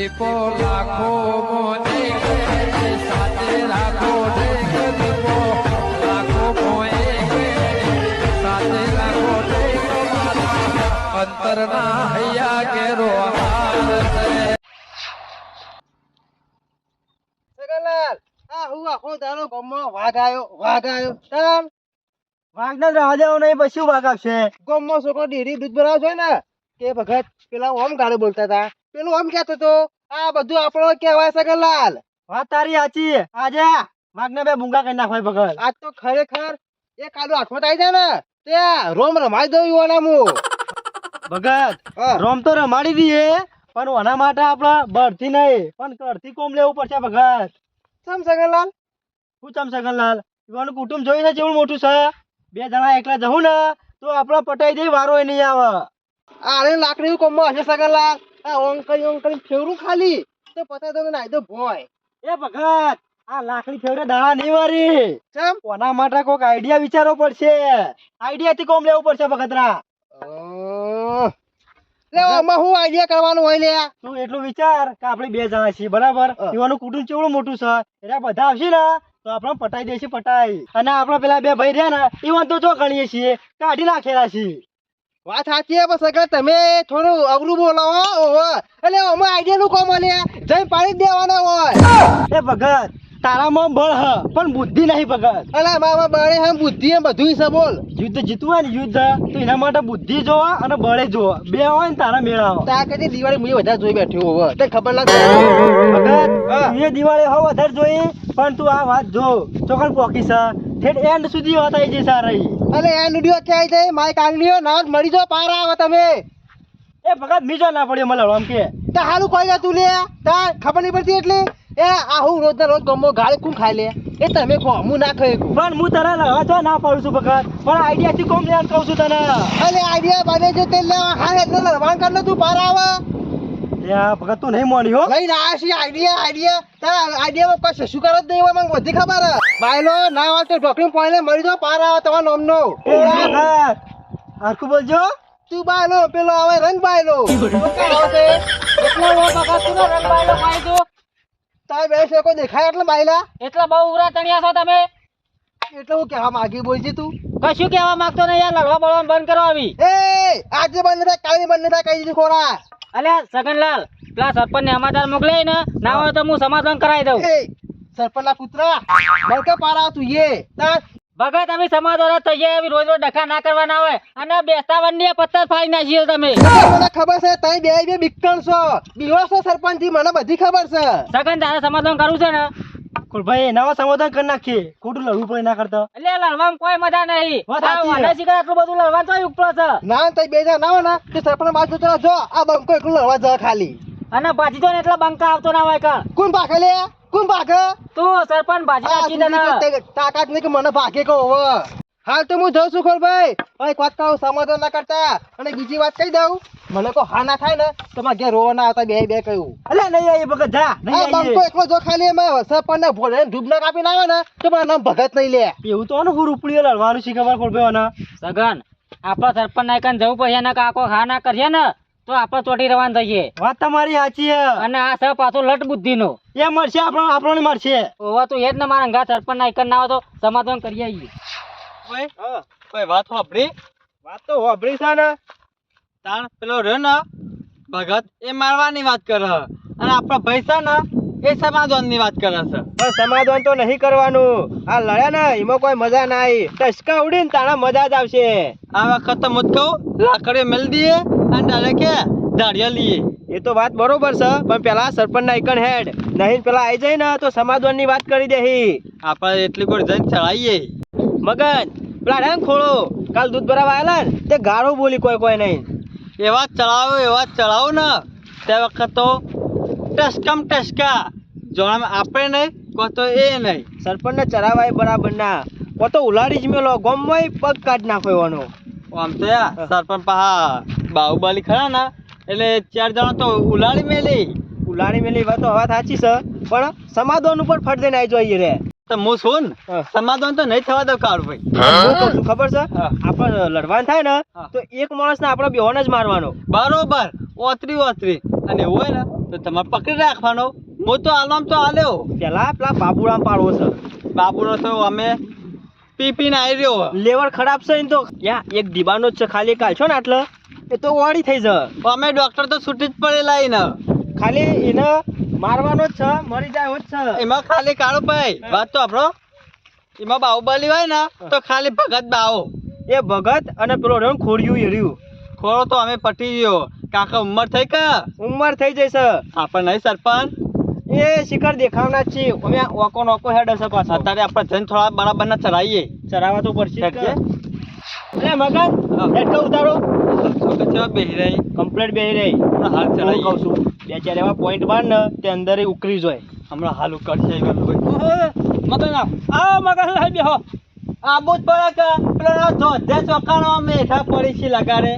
દીપો સાથે રાખો સાથે રાખો અંતરના વાઘ આવ્યો વાઘ દેવો નહીં, પછી વાઘ આવશે? ગામમાં છોકરો ડેરી દૂધ ભરાવ છે ને? કે ભગત, પેલા ઓમ ગાળો બોલતા હતા. પેલું આમ કેતો તો આ બધું આપણો કહેવાય સગનલાલ વાત તારી સાચી. આજે માગને બે મૂંગા કરી નાખવાય ભગત આજ તો ખરેખર એ કાદુ હાથમાં આવી જાય ને તે રોમ રમાઈ દઉં યુવાના મુ ભગત રોમ તો રમાડી દઈએ પણ આના માટે આપણે બળથી નહીં પણ કરથી કોમ લેવું પડશે ભગત. ચમ સગનલાલ શું ચમ સગનલાલ યુવાનું કુટુંબ જોઈ છે જેવું મોટું છે? બે જણા એકલા જવું ને તો આપણે પટાઈ દઈ વારો એ નહીં આવે. આને લાકડી કોમમાં હશે સગનલાલ આ ઓમ કરી ઓમ કરી ફેવરું ખાલી? તો પતા તો નાઈ દો ભોય. એ ભગત આ લાકડી ફેવરે દાણા નહીં વારી. ચમ? કોના માટે કોક આઈડિયા વિચારવો પડશે? આઈડિયા થી કોમ લેવું પડશે ભગતરા? લે આમાં હું આઈડિયા કરવાનું હોય લે? તું એટલું વિચાર કે આપણે બે જણા છીએ બરાબર? યુવાનું કુટુંબ ચેવડું મોટું છે? એટલે બધા આવશે ને તો આપણે પટાઈ દેશે પટાઈ. અને આપણે પેલા બે ભાઈ રહ્યા ને એ વાંધો જો ગણીએ છીએ કાઢી નાખેલા છીએ. વાત સાચી છે પણ સગા તમે થોડું અવરું બોલાવો હો ઓહો. એટલે અમે આઈડિયા નું કોમ લે જઈ પાડી દેવાના હોય. એ ભગત તારામાં બળ હ પણ બુદ્ધિ નહીં ભગત. અલા મામા બળે હમ બુદ્ધિ હમ બધું છે બોલ. યુદ્ધ જીતવું હોય ને યુદ્ધ તો એના માટે બુદ્ધિ જોવા અને બળે જોવા. બે હોય ને તારા મેળાવો તા કદી દિવાળી મુજબ વધારે જોઈ બેઠ્યો હોવ. તને ખબર લાગે ભગત એ દિવાળી હો વધારે જોઈ પણ તું આ વાત જો. ચોકડ પોકી છે ઠેઠ એન્ડ સુધી વાત આવી જઈ સાર અલે એન્ડ નુડિયો ક્યાં આવી જાય માય કાંગલીઓ ના મળી જો પાર આવો તમે. એ ભગત બીજો ના પડ્યો મને આમ કે. તા હાલું કોઈ તું લે? તા ખબર નહીં પડતી એટલે? એ આ હું રોજ રોજ ગમો ગાળ કું ખાઈ લે? એ તમે ખો હું ના ખાઈ પણ હું તને લડવા તો ના પાડું છું ભગત. પણ આઈડિયા થી કોમ લેવાનું કહું છું તને. અલે આઈડિયા બને છે તે લેવા હા એટલે લડવાન કર તું પાર આવે. ભગત તું નહીં હો. લઈને આવ્યા છીએ આઈડિયા આઈડિયા. તારા આઈડિયામાં કોઈ શું જ નહીં હોય મને બધી ખબર. બાયલો ના હોય તો ઢોકળી પાણી મરી દો પાર આવે તમારા નામનો. હરખું બોલજો. તું બાયલો પેલો આવે રંગ બાયલો. તારે બે કોઈ દેખાય એટલે બાયલા? એટલા બહુ ઉરા તણ્યા છો તમે? એટલે હું કહેવા માગી બોલજી તું. કશું કહેવા માંગતો નહીં યાર લડવા બળવા બંધ કરો આવી. એ આજે બંધ થાય કાલે બંધ થાય કહી દીધું ખોરા. અલ્યા સગનલાલ પેલા સરપંચ ને સમાચાર મોકલે ને ના હોય તો હું સમાધાન કરાવી દઉં. સરપંચના કૂતરા બળકે પારા તું યે ભગત અમે સમાધાન જ થઈએ એવી રોજ રોજ ડખા ના કરવાના હોય. અને બેસતા વંડીએ પત્તર ફાડી નાખીએ તમે. મને ખબર છે તઈ બે બે બિકણ છો. બીવો છો સરપંચથી મને બધી ખબર છે. સગન તારે સમાધાન કરવું છે ને? ભાઈ નવા સમાધાન કરી નાખીએ. ખોટું લડવું પડે ના કરતા. એટલે લડવામાં કોઈ મજા નહીં. વાડા શીખર આટલું બધું લડવા તો ઉપર છે. ના તઈ બે જણા ના તે સરપંચ બાજુ તો જો આ બંકો એકલું લડવા જ ખાલી. અને ભાજી તો ને એટલા બંકા આવતો ના હોય કણ કોણ ભાગે લે? કોણ ભાગે? તું સરપંચ ભાજી આ નાખી દે ને. તાકાત નહીં કે મને ભાગે કહો હવે. હાલ તો હું જઉં છું ખોરભાઈ એક વાત કહું સમાધાન ના કરતા. અને બીજી વાત કહી દઉં મને કો હા ના થાય ને તો મારે ઘેર રોવા ના આવતા બે બે કહ્યું. અલે નહીં આવી ભગત જા નહીં બંકો એકલો જો ખાલી એમાં સરપંચ ને ભોળે ધૂપ ના કાપી ના આવે ને તો મારું નામ ભગત નહીં લે. એવું તો હું રૂપડીઓ લડવાનું શી ખબર ખોલભાઈ સગન આપણા સરપંચ ના કન જવું પડશે? ને કાકો હા ના કરીએ ને તો આપણે ચોટી રવાન થઈએ. વાત તમારી સાચી છે. અને આ સર પાછું લટ બુદ્ધિ નો એ મળશે આપણો આપણો મળશે. હોવા તો એ જ ને મારા અંગા સરપંચ ના એકન ના હોય તો સમાધાન કરી આવીએ. કોઈ વાત વાપરી. વાત તો વાપરી છે ને. તાણ પેલો રહ્યો ને ભગત એ મારવાની વાત કરે અને આપણા ભાઈ છે ને એ સમાધાનની વાત કરે છે. પણ સમાધાન તો નહીં કરવાનું. આ લડ્યા ને એમાં કોઈ મજા ના આવી ટસકા ઉડીને તાણા મજા જ આવશે. આ વખત તો મત કહું લાકડીઓ મેલ દઈએ અને ડાયરેક્ટ કે દાડિયા લઈએ. એ તો વાત બરોબર છે પણ પેલા સરપંચ ના એકણ હેડ. નહીં પેલા આવી જાય ને તો સમાધાનની વાત કરી દેહી. આપણે એટલી કોઈ જઈને ચડાવીએ મગન પેલા રંગ ખોળો, કાલ દૂધ ભરાવા આવેલા ને, તે ગારો બોલી કોઈ કોઈ નહીં. એવા ચડાવો એવા ચડાવો ને. તે વખત તો ટસકમ ટસકા. જોડામ આપણે નહીં કો તો એ નહીં. સરપંચને ચરાવાય બરાબર ના. કો તો ઉલાડી જ મેલો ગમવાય પગ કાઢ નાખો એવાનો. આમ તો સરપંચ પહા બાહુબલી ખરા ને. એટલે ચાર જણા તો ઉલાડી મેલી. ઉલાડી મેલી વાત તો હવે સાચી છે, પણ સમાધાન ઉપર ફટ દઈને આવી જોઈએ રે. તો હું છું સમાધાન તો નહીં થવા દો કાળ ભાઈ. હું? કહું છું ખબર છે? આપણે લડવાનું થાય ને તો એક માણસ ને આપણે બેહોને જ મારવાનો. બરોબર. ઓતરી ઓતરી. અને એવું હોય ને તો તમારે પકડી રાખવાનો. હું તો આલામ તો આલ્યો પેલા પેલા બાબુરામ પાડવો છે. બાબુનો તો અમે પી પીને આવી રહ્યો. લેવર ખરાબ છે તો યા એક દીવાનો જ છે ખાલી કાલ છો ને આટલે એ તો વાળી થઈ જ અમે ડોક્ટર તો છૂટી જ પડેલા એને ખાલી એને મારવાનો જ છે મરી જાય જ છે. એમાં ખાલી કાળો ભાઈ વાત તો આપણો. એમાં બાહુબલી હોય ને તો ખાલી ભગત બાવો એ ભગત અને પેલો રંગ ખોડિયું એર્યું ખોડો તો અમે પટી ગયો. કાકા ઉંમર થઈ કે? ઉંમર થઈ જશે. આપણે નહીં સરપંચ. એ શિખર દેખાવના છે છીએ. અમે ઓકો નોકો હેડ હશે પાછા. અત્યારે આપણે જઈને થોડા બરાબર ના ચડાવીએ ચરાવવા તો પડશે એટલે મગન હેડ ઉતારો. શું બેહી રહી? કમ્પ્લેટ બેહી રહી. હાથ ચડાવી કહું છું. બે ચાર એવા પોઈન્ટ માર ને તે અંદર ઉકરી જોય. હમણાં હાલ ઉકળશે મગન આ મગન લાવી બેહો. આબુ જ પડે કે પેલો ધોધે ચોકાણો મેઠા પડી છે લગાડે.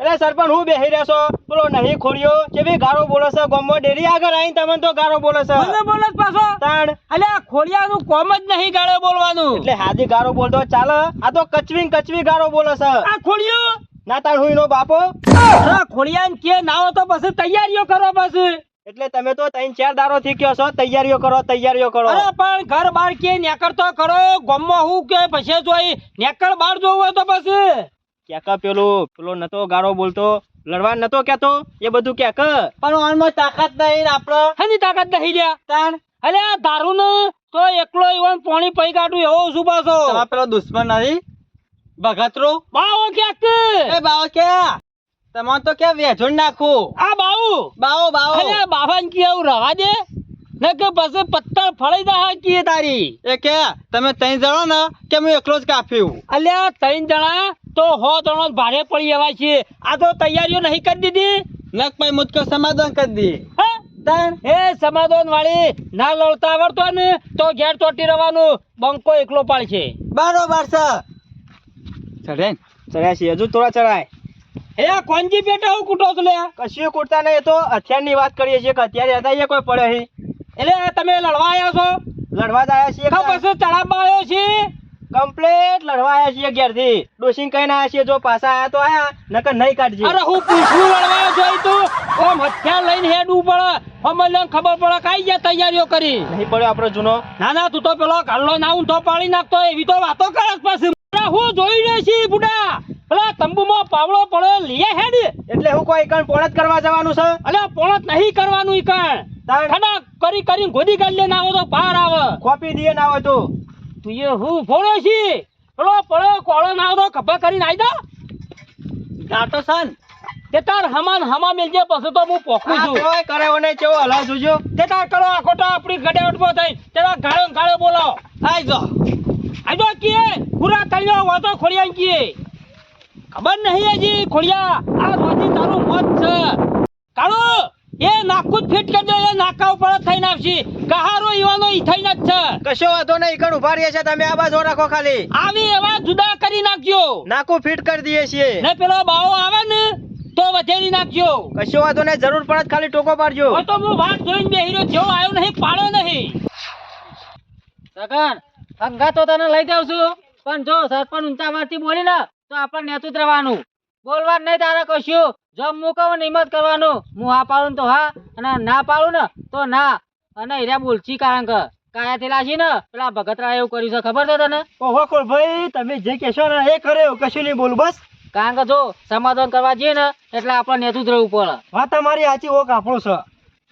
એટલે સરપંચ હું બેહી રહેશો પેલો નહીં ખોડ્યો કેવી ગારો બોલે છે? ગોમો ડેરી આગળ આવીને તમે તો ગારો બોલો છે. મને બોલો પાછો. તાણ. અલ્યા ખોડિયાનું કોમ જ નહીં ગાળે બોલવાનું. એટલે હાજી ગારો બોલતો ચાલે આ તો કચવી કચવી ગારો બોલે છે. આ ખોડિયું ના તાર હું એનો બાપો. અરે કે નાવો તો પછી તૈયારીઓ કરો પછી. એટલે તમે તો ત્રણ ચાર દારો થી કયો છો તૈયારીઓ કરો તૈયારીઓ કરો. અરે પણ ઘર બાર કે નેકર તો કરો ગમો હું કે પછી જોઈ નેકર બાર જોવું હોય તો પછી. ક્યાંક પેલું પેલો નતો ગારો બોલતો લડવા નતો કેતો એ બધું કે? પણ ઓનમાં તાકાત નહીં આપડે. હની તાકાત નહીં રહ્યા તાણ? અરે દારૂ ને તો એકલો ઈવન પાણી પૈ કાઢું એવો પાછો. તમારા પેલો દુશ્મન નથી? ભગતરો બાવો ક્યાંક? એ બાવો ક્યાં? તમાર તો ક્યાં વેચોડ નાખું આ બાઉ બાવો બાવો અરે બાબા કી આવું રવા દે. ને કે પછી પત્તર ફળી દા કીએ તારી. એ કે તમે ત્રણ જણો ને કે હું એકલો જ કાપ્યું? અલ્યા ત્રણ જણા તો હો જણો ભારે પડી એવા છે આ તો તૈયારીઓ નહીં કરી દીધી? નક ભાઈ મુજકો સમાધાન કરી દી. હે? એ સમાધાન વાળી ના લડતા આવડતો ને તો ઘેર ચોટી રહેવાનું બંકો એકલો પાડશે. બરોબર છે. ચડે ચડ્યા છીએ. હજુ થોડા ચડાય એ કોનજી પેટા હું કૂટો છો લે? કશું કૂટતા નહીં તો હથિયારની વાત કરીએ છીએ કે હથિયાર હતા એ કોઈ પડે અહીં એટલે તમે લડવા આવ્યા છો? લડવા જ આવ્યા છીએ તો પછી ચડાવવા આવ્યો છે કમ્પ્લેટ લડવા આવ્યા છીએ ઘેરથી. ડોસિંગ કહીને આવ્યા છીએ જો પાછા આયા તો આયા નકર નહીં કાઢજે. અરે હું પૂછું લડવા જોઈ તું? ઓમ હથિયાર લઈને હેડવું પડે અમને ખબર પડે કઈ જ્યાં તૈયારીઓ કરી. નહીં પડ્યો આપણો જૂનો. ના ના તું તો પેલો ગાલ્લો ના ઊંધો પાડી નાખતો એવી તો વાતો કરે છે પાછી. હું જોઈ રહ્યો છી બુડા પેલા તંબુમાં પાવડો પડ્યો લીએ હેડ. એટલે હું કોઈ કણ પોળત કરવા જવાનું છે? અલે પોણત નહીં કરવાનું ઈ કણ. ખડા કરી કરીને ગોદી ગાડી લઈને આવો તો બહાર આવે. કોપી દઈએ ના હોય તો. તું એ હું ફોડો છી. પેલો પડ્યો કોળો ના આવતો ખભા કરીને આવી દો ગાટો સન. તે તાર હમાન હમા મિલજે પછી તો હું પોખું છું. કોઈ કરે ઓને કેવો હલાવ જોજો. તે તાર કરો આ ખોટો આપણી ગડે ઉઠવો થઈ. તે તાર ગાળો ગાળો બોલો આઈ જો. આજો કીએ પૂરા તળિયો વાતો ખોડિયા કીએ. ખબર નહીં હજી ખોડિયા આ રોજી તારું મત છે. કાળો એ નાખું ફિટ કરજો એ નાકા ઉપર થઈને આવશી. કહારો ઈવાનો ઈ થઈને જ છે. કશો વાંધો નહીં કણ ઊભા રહીએ છે તમે આ બાજુ રાખો ખાલી. આવી એવા જુદા કરી નાખજો. નાકું ફિટ કરી દઈએ છીએ. ને પેલો બાવો આવે ને તો વધેરી નાખજો. કશો વાંધો નહીં જરૂર પડે ખાલી ટોકો પાડજો. તો હું વાત જોઈને બેહી રહ્યો જેવો આવ્યો નહીં પાડ્યો નહીં. સગન અંગા તો તને લઈ જાઉં છું. પણ જો સરપંચ ઊંચા વારથી બોલી ને તો આપણે નેતું જ રહેવાનું. બોલવાનું નહીં તારે કશું. જો હું કહું ને હિંમત કરવાનું. હું હા પાડું ને તો હા અને ના પાડું ને તો ના. અને હીરા બોલશી કારણ કે કાયા થેલા છે ને પેલા ભગતરા એવું કર્યું છે ખબર છે તને? ઓહો ભાઈ તમે જે કહેશો ને એ કરે કશું નહીં બોલું બસ. કારણ કે જો સમાધાન કરવા જઈએ ને એટલે આપણે નેતું જ રહેવું પડે. વાત તમારી સાચી ઓક આપણો છે.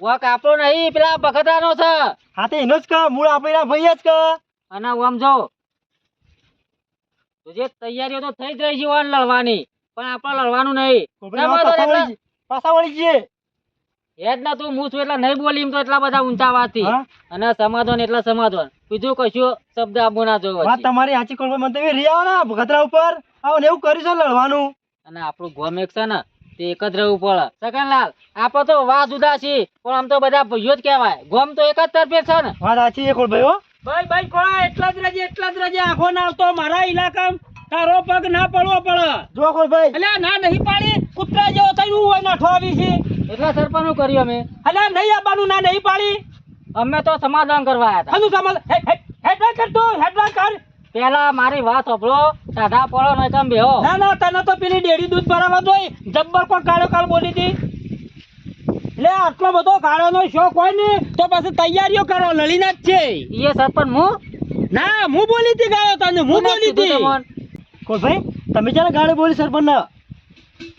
વોક આપણો નહીં પેલા ભગતરાનો છે. હા તો એનો જ કહ મૂળ આપણે ભાઈ જ કા અને આમ જો જે તૈયારીઓ તો થઈ જ રહી છે ઓન લડવાની પણ આપણે લડવાનું નહીં. પાછા વળી જઈએ. હેડ ના તું હું છું એટલે નહીં બોલી એમ તો એટલા બધા ઊંચા વાતી અને સમાધાન એટલે સમાધાન. બીજું કશું શબ્દ આપવો ના જોવો વાત તમારી સાચી કોલ મને તમે રી આવો ને ગધરા ઉપર. આવો ને એવું કર્યું છે લડવાનું. અને આપણું ગોમ એક છે ને તે એક જ રહેવું પડે. સકનલાલ આપણે તો વાત જુદા છીએ પણ આમ તો બધા ભાઈઓ જ કહેવાય. ગોમ તો એક જ તરફે છે ને. વાત સાચી એ કોલ ભાઈ હો ભાઈ ભાઈ કોળા એટલા જ રજે એટલા જ રજે. આખો ના આવતો. મારા ઇલાકામાં તારો પગ ના પડવો પડે. જો કોઈ ભાઈ. અલ્યા ના નહીં પાડી. કૂતરા જેવો થઈને હોય નાઠો આવી છે. એટલા સરપાનું કર્યું અમે. અલ્યા નહીં આવવાનું ના નહીં પાડી. અમે તો સમાધાન કરવા આવ્યા હતા. સમાધાન હેડવા કર તું હેડવા કર. પેલા મારી વાત સાંભળો. સાધા પડો નહીં તમે બેહો. ના ના તને તો પેલી ડેરી દૂધ ભરાવા જોઈ. જબ્બર પણ કાળો કાળ બોલી હતી એટલે આટલો બધો ગાળાનો શોખ હોય ને તો પછી તૈયારીઓ કરો લડીને જ છે. એ સરપંચ હું? ના હું બોલી હતી ગાયો તને હું બોલી હતી. કોઈ ભાઈ તમે ચાલે ગાળે બોલી સરપંચ?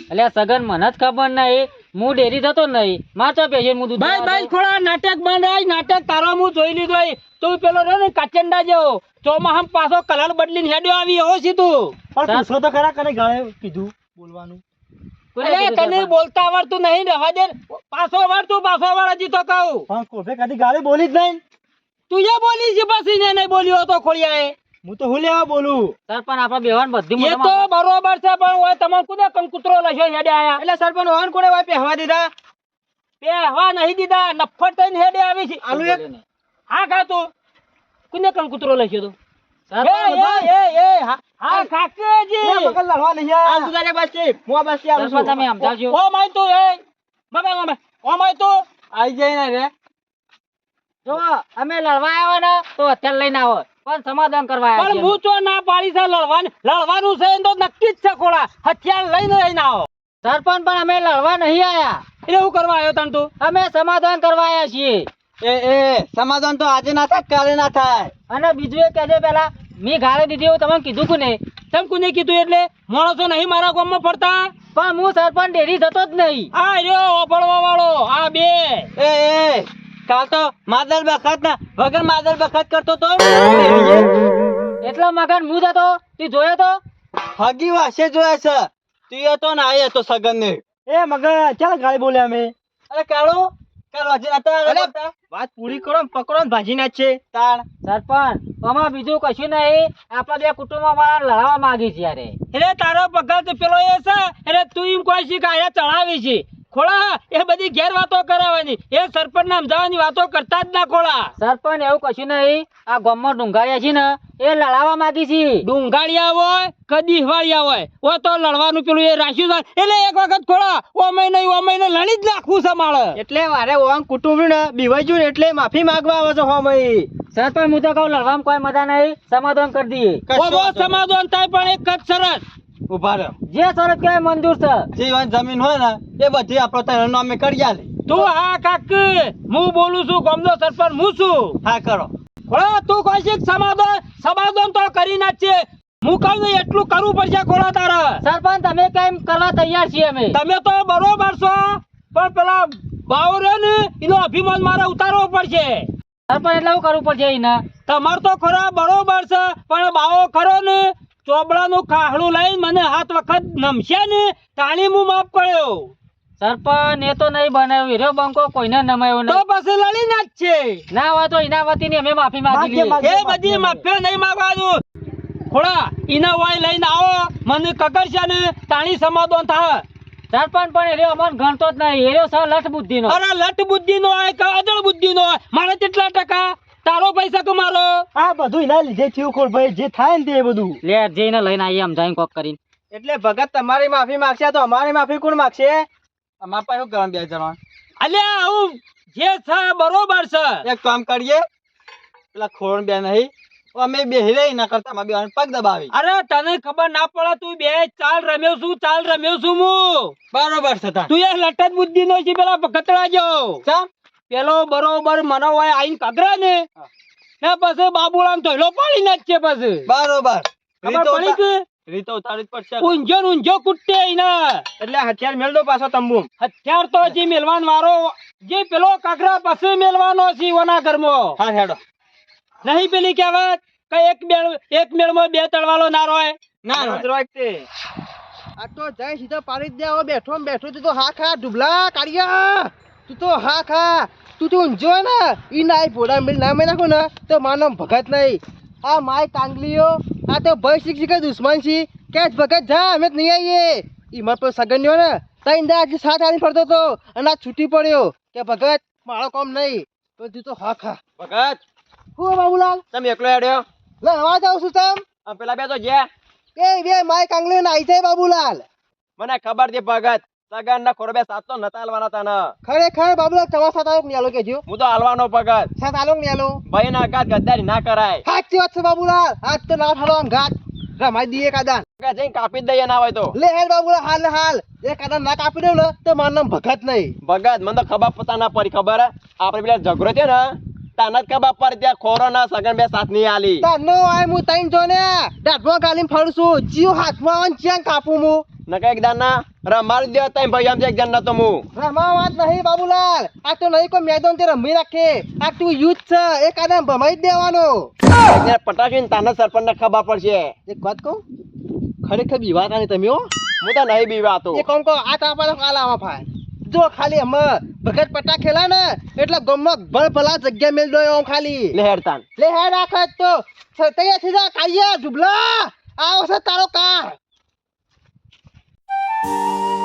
એટલે સગન મને જ ખબર નહીં. હું ડેરી થતો નહીં. માર તો પેશન્ટ હું દૂધ ભાઈ ભાઈ થોડા નાટક બંધ નાટક તારો હું જોઈ લીધો તું પેલો રે ને કાચંડા જેવો. ચોમાહામ પાછો કલર બદલીને હેડ્યો આવી એવો સીધું. તું પણ પૂછો તો ખરા કરે ગાળે કીધું બોલવાનું? અરે બોલતા આવડતું નહીં રહેવા દે. પાછો વાર તું પાછો વાર હજી તો કહું. પણ કોભે કદી ગાળી બોલી જ નહીં. તું જે બોલી છે પછી ને નહીં બોલ્યો તો ખોડિયાએ હું તો હું લેવા બોલું. સરપંચ આપણા બેવાન બધી એ તો બરોબર છે પણ ઓય તમને કુદે કંકુતરો લખ્યો હેડે આયા. એટલે કોને વાય પહેવા દીધા? બે હવા નહીં દીધા નફ્ફટ થઈને હેડે આવી છે. આલુ એક. હા ખા તું. કુને કંકુતરો લખ્યો તો? લડવા અમે આવ્યા ને તો અત્યારે લઈને આવો. પણ સમાધાન કરવા આવ્યા પણ હું તો ના પાડી છે લડવાનું લડવાનું છે તો નક્કી જ છે ખોળા. હથિયાર લઈને લઈને આવો. સરપંચ પણ અમે લડવા નહીં આયા. એટલે હું કરવા આવ્યો તને તું? અમે સમાધાન કરવા આવ્યા છીએ. એ એ સમાધાન તો આજે ના થાય કાલે ના થાય. અને બીજું એ કહેજે પેલા મેં ગાળે દીધી એવું તમને કીધું કોને? તેમ કોને કીધું એટલે? માણસો નહીં મારા ગામમાં ફરતા? પણ હું સરપંચ ડેરી થતો જ નહીં. આ રહ્યો ઓફળવા વાળો આ બે. એ એ કાલ તો માદર બખત ના વગર માદર બખત કરતો તો? એટલા મગન હું જતો? તું જોયો તો? હગી વાસે જોયા છે. તું તો ના આયે તો સગન ને એ મગન ચાલ ગાળી બોલ્યા અમે. અરે કાળો વાત પૂરી કરો પકડો ને ભાજી ના છે તાણ. સરપંચ આમાં બીજું કશું નહીં. આપણા બે કુટુંબ વાળા લડાવવા માંગી છે યારે એટલે તારો પગાર તો પેલો એ છે એટલે તું એમ કોઈ આયા ચડાવી છે. ખોળા એ બધી ઘેર વાતો કરાવવાની. એ સરપંચ નામ જવાની વાતો કરતા જ ના ખોળા. સરપંચ એવું કશું નહીં. આ ગામમાં ડુંગાળિયા છે ને એ લડાવવા માંગી છે. ડુંગાળિયા હોય કદી હવાળિયા હોય ઓ તો લડવાનું પેલું એ રાખ્યું છે. એટલે એક વખત ખોળા ઓમય નહીં ઓમય નહીં લડી જ નાખવું છે માળે. એટલે મારે ઓમ કુટુંબ ને બીવાજ્યું ને એટલે માફી માંગવા આવે છે હોમઈ સરપંચ હું તો કહું લડવામાં કોઈ મજા નહીં. સમાધાન કરી દઈએ. સમાધાન થાય પણ એક જ શરત. ઊભા રહો. જે શરત કહેવાય મંજૂર છે. જે જમીન હોય ને એ બધી આપણો તારા નામે કરી આલે. તું હા કાક હું બોલું છું ગામનો સરપંચ હું છું. હા કરો. ખોળા તું કોઈ સમાધાન સમાધાન તો કરી નાખશે હું કહું ને એટલું કરવું પડશે ખોળા તારા. સરપંચ તમે કેમ કરવા તૈયાર છીએ અમે. તમે તો બરોબર છો પણ પેલા બાવરે ને એનો અભિમાન મારે ઉતારવો પડશે. સરપંચ એટલે કરવું પડશે એને તમાર તો ખરા બરોબર છે પણ બાવો ખરો ને ચોબડાનું ખાહડું લઈને મને હાથ વખત નમશે ને તાણી હું માફ કર્યો. સરપંચ એ તો નહીં બનાવ્યું. હીરો બંકો કોઈને નમાયો તો પછી લડી ના જ છે. ના હોય તો એના વતીની અમે માફી માંગી એ બધી માફી નહીં માંગવાનું. ખોડા ઈના વાય લઈને આવો. મને કકરશે ને તાણી સમાધાન થાય. સરપંચ પણ એરિયો અમને ગણતો જ નહીં. એરિયો સર લઠ બુદ્ધિ નો અરે લટ બુદ્ધિ નો હોય કે અજળ બુદ્ધિ નો હોય મારે કેટલા ટકા? તારો પૈસા કે મારો. આ બધું એના લીધે થયું ખોલ ભાઈ જે થાય ને તે બધું. લે જઈને લઈને આવીએ આમ જઈને કોક કરીને. એટલે ભગત તમારી માફી માંગશે તો અમારી માફી કોણ માંગશે? અમાર પાસે શું કરવાનું બે જણા અલ્યા આવું જે છે બરોબર છે. એક કામ કરીએ. પેલા ખોણ બે નહીં અમે બે હિરે ના કરતા અમે બે પગ દબાવી. અરે તને ખબર ના પડે તું બે ચાલ રમ્યો છું ચાલ રમ્યો છું હું. બરોબર છે તું એ લટત બુદ્ધિ નો છે પેલા કતરા જો પેલો બરોબર મને હોય આઈને કગરા ને? ને પછી બાબુલામ ધોઈલો પાડી ના છે પછી. બરોબર. ખબર પડી કે રીતો ઉતારી જ પડશે. ઊંઝો ઊંઝો કુટ્ટે એના. એટલે હથિયાર મેળ દો પાછો તંબુ હથિયાર તો જે મેલવાન વાળો જે પેલો કાકરા પાસે મેલવાનો છે ઓના ઘરમાં. હા હેડો. નહીં પેલી કહેવત? કે એક મેળ એક મેળમાં બે તળવાલો ના રોય. ના રોય. તે આ તો જય સીધા પાડી જ દે. બેઠો બેઠો તો હા ખા ડુબલા કાઢિયા. તું તો હા ખા. તું તો ઊંઝો ને? ઈ ના ભોળા મેળ મિલ ના મેં નાખો ને તો માનો ભગત નહીં. આ માય કાંગલીઓ આ તો ભય શિક્ષિક દુશ્મન છે. કે ભગત જા અમે નહીં આવીએ. ઈ મારા પર સગન્યો ને તઈ દા આજે સાથ આની ફરતો તો અને આ છૂટી પડ્યો કે ભગત મારો કામ નહીં. તો તું તો હા ખા. ભગત હું બાબુલાલ? તમે એકલો હેડ્યો લડવા જાઉં છું તમ? પેલા બે તો ગયા. એ બે માય કાંગલીઓ નાઈ જાય બાબુલાલ. મને ખબર છે ભગત સગન ના ખોરબે સાત તો નતા હાલવાના તને. ખરેખર બાબુલાલ તમારા સાથે આલો ન્યાલો કેજો હું તો હાલવાનો ભગત સાથે આલો ન્યાલો? ભાઈ ના ઘાત ગદ્દારી ના કરાય. સાચી વાત છે બાબુલાલ આજ તો ના ઠાલો આમ રમાઈ દઈએ કાદાન. કે જઈને કાપી દઈએ ના હોય તો. લે હેડ બાબુલા હાલ હાલ. એ કાદાન ના કાપી દઉં ને તો મારું નામ ભગત નહીં. ભગત મને તો ખબર પતા ના પડી ખબર? આપણે પેલા ઝઘડો થયો ને તાને જ ખબર પર ત્યાં ખોરો ના સગન બે સાથ નહીં આલી. નો આય હું તઈન જો ને દાઢમાં ગાલીને ફરું છું. જીવ હાથમાં આવે ને કાપું હું. નકા એક દાન ના રમાડી દે તઈ ભાઈ આમ એક નતો હું રમા વાત નહીં બાબુલાલ. આ તો નહીં કોઈ મેદાન તે રમી રાખે. આ તું યુથ છે એ કાદા ભમાઈ દેવાનો દેવાનો. પટાકી ને તાના સરપંચ ને ખબર પડશે. એક વાત કહું ખરેખર બીવા કાની તમે હો. હું તો નહીં બીવાતો. એ કોમ કહો આ તાપા કાલા આવા ફાય જો ખાલી અમે ભગત પટા ખેલા ને એટલે ગમમાં ભળ ભલા જગ્યા મેલ દો એમ ખાલી. લહેરતાન લહેર રાખત તો. તૈયાર થઈ જા કાયા જુબલા. આવો છે તારો કાર. Música